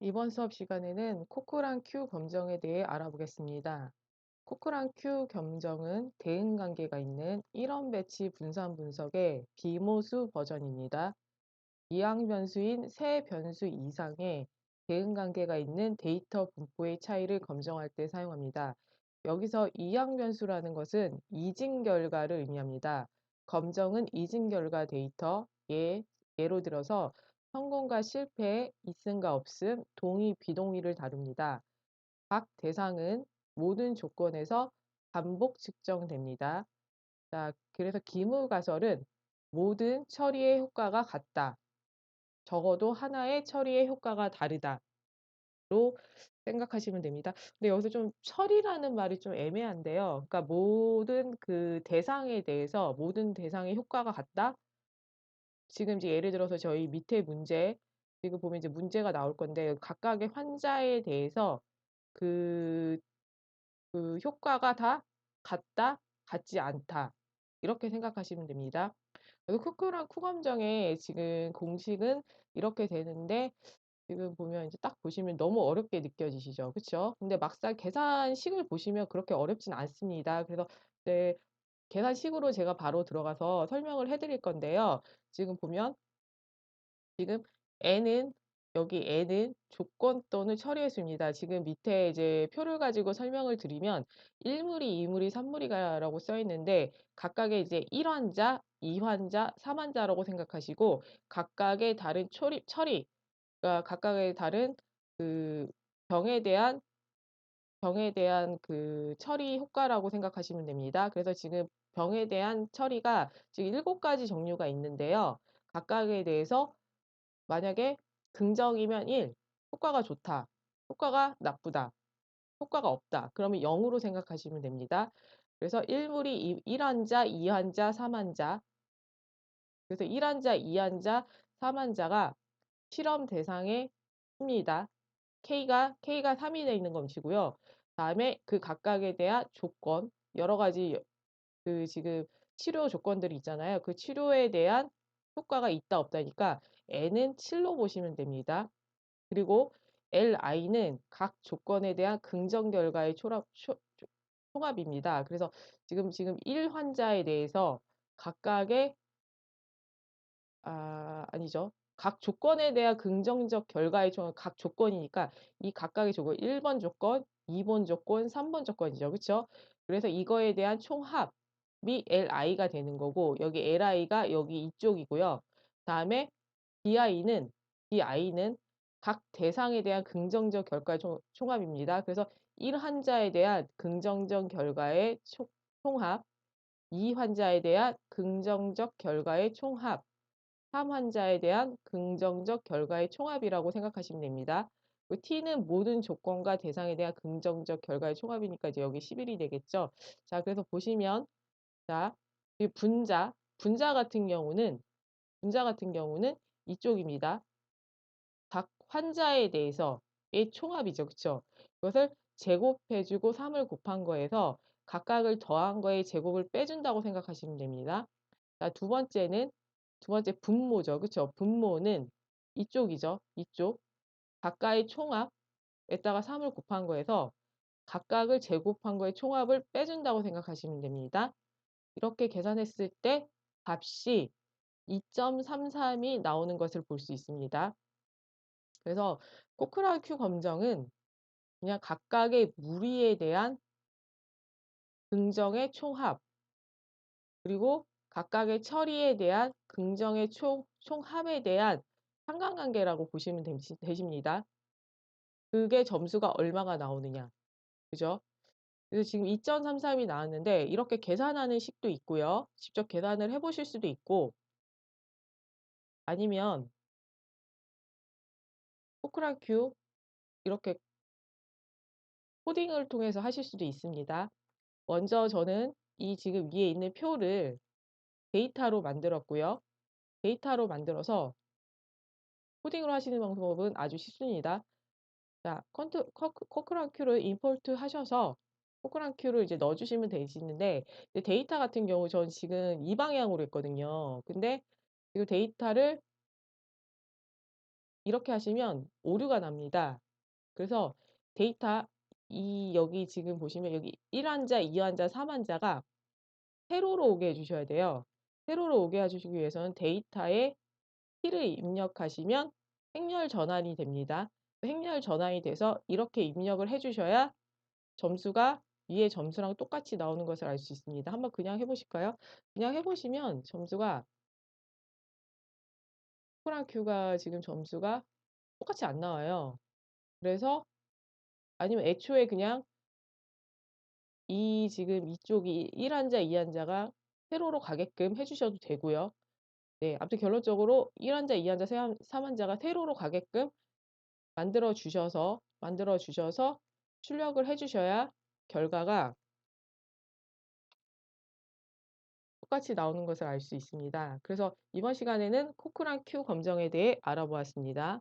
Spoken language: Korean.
이번 수업 시간에는 코크랑 큐 검정에 대해 알아보겠습니다. 코크랑 큐 검정은 대응 관계가 있는 1원 배치 분산 분석의 비모수 버전입니다. 이항 변수인 세 변수 이상의 대응 관계가 있는 데이터 분포의 차이를 검정할 때 사용합니다. 여기서 이항 변수라는 것은 이진 결과를 의미합니다. 검정은 이진 결과 데이터, 예, 예로 들어서 성공과 실패, 있음과 없음, 동의, 비동의를 다룹니다. 각 대상은 모든 조건에서 반복 측정됩니다. 자, 그래서 기무가설은 모든 처리의 효과가 같다. 적어도 하나의 처리의 효과가 다르다. 로 생각하시면 됩니다. 근데 여기서 좀 처리라는 말이 좀 애매한데요. 그러니까 모든 그 대상에 대해서 모든 대상의 효과가 같다? 지금 이제 예를 들어서 저희 밑에 문제, 지금 보면 이제 문제가 나올 건데 각각의 환자에 대해서 그, 그 효과가 다 같다, 같지 않다. 이렇게 생각하시면 됩니다. 쿠크랑 쿠검정의 지금 공식은 이렇게 되는데 지금 보면 이제 딱 보시면 너무 어렵게 느껴지시죠? 그쵸? 근데 막상 계산식을 보시면 그렇게 어렵진 않습니다. 그래서 네, 계산식으로 제가 바로 들어가서 설명을 해드릴 건데요. 지금 보면 지금 n은 여기 n은 조건 또는 처리의 수입니다. 지금 밑에 이제 표를 가지고 설명을 드리면 1무리, 2무리, 3무리가라고 써 있는데 각각의 이제 1환자, 2환자, 3환자라고 생각하시고 각각의 다른 처리, 처리 그러니까 각각의 다른 그 병에 대한 병에 대한 그 처리 효과라고 생각하시면 됩니다. 그래서 지금 병에 대한 처리가 지금 일곱 가지 종류가 있는데요. 각각에 대해서 만약에 긍정이면 1, 효과가 좋다, 효과가 나쁘다, 효과가 없다. 그러면 0으로 생각하시면 됩니다. 그래서 1물이 1환자, 2환자, 3환자. 그래서 1환자, 2환자, 3환자가 실험 대상의 수입니다. K가 K가 3이 되어 있는 것이고요. 다음에 그 각각에 대한 조건 여러 가지 그 지금 치료 조건들이 있잖아요. 그 치료에 대한 효과가 있다 없다니까 N은 7로 보시면 됩니다. 그리고 LI는 각 조건에 대한 긍정 결과의 초랍, 초, 총합입니다. 그래서 지금 지금 1 환자에 대해서 각각의 아, 아니죠. 각 조건에 대한 긍정적 결과의 총, 각 조건이니까 이 각각의 조건, 1번 조건, 2번 조건, 3번 조건이죠. 그쵸? 그래서 이거에 대한 총합이 LI가 되는 거고, 여기 LI가 여기 이쪽이고요. 다음에 DI는, DI는 각 대상에 대한 긍정적 결과의 총, 총합입니다. 그래서 1 환자에 대한 긍정적 결과의 총, 총합, 2 환자에 대한 긍정적 결과의 총합, 3 환자에 대한 긍정적 결과의 총합이라고 생각하시면 됩니다. T는 모든 조건과 대상에 대한 긍정적 결과의 총합이니까 이제 여기 11이 되겠죠. 자, 그래서 보시면 자, 이 분자, 분자 같은 경우는 분자 같은 경우는 이쪽입니다. 각 환자에 대해서의 총합이죠. 그쵸? 이것을 제곱해주고 3을 곱한 거에서 각각을 더한 거에 제곱을 빼준다고 생각하시면 됩니다. 자, 두 번째는 두 번째 분모죠. 그쵸? 분모는 이쪽이죠. 이쪽. 각각의 총합에다가 3을 곱한 거에서 각각을 제곱한 거의 총합을 빼준다고 생각하시면 됩니다. 이렇게 계산했을 때 값이 2.33이 나오는 것을 볼 수 있습니다. 그래서 코크라 큐 검정은 그냥 각각의 무리에 대한 긍정의 총합 그리고 각각의 처리에 대한 긍정의 총, 총합에 대한 상관관계라고 보시면 되십니다. 그게 점수가 얼마가 나오느냐. 그죠? 그래서 지금 2.33이 나왔는데 이렇게 계산하는 식도 있고요. 직접 계산을 해보실 수도 있고 아니면 포크라큐 이렇게 코딩을 통해서 하실 수도 있습니다. 먼저 저는 이 지금 위에 있는 표를 데이터로 만들었고요. 데이터로 만들어서 코딩으로 하시는 방법은 아주 쉽습니다. 자, 컨트, 코크란 큐를 임포트 하셔서 코크란 큐를 이제 넣어주시면 되시는데 데이터 같은 경우 전 지금 이 방향으로 했거든요. 근데 이 데이터를 이렇게 하시면 오류가 납니다. 그래서 데이터 이 여기 지금 보시면 여기 1 환자, 2 환자, 3 환자가 세로로 오게 해 주셔야 돼요. 세로로 오게 해 주시기 위해서는 데이터에 키를 입력하시면 행렬 전환이 됩니다. 행렬 전환이 돼서 이렇게 입력을 해 주셔야 점수가 위에 점수랑 똑같이 나오는 것을 알 수 있습니다. 한번 그냥 해 보실까요? 그냥 해 보시면 점수가 코랑 큐가 지금 점수가 똑같이 안 나와요. 그래서 아니면 애초에 그냥 이 지금 이쪽이 1 환자, 2 환자가 세로로 가게끔 해 주셔도 되고요. 네. 아무튼 결론적으로 1 환자, 2 환자, 세환3 환자가 세로로 가게끔 만들어 주셔서 만들어 주셔서 출력을 해 주셔야 결과가 똑같이 나오는 것을 알 수 있습니다. 그래서 이번 시간에는 코크랑 큐 검정에 대해 알아보았습니다.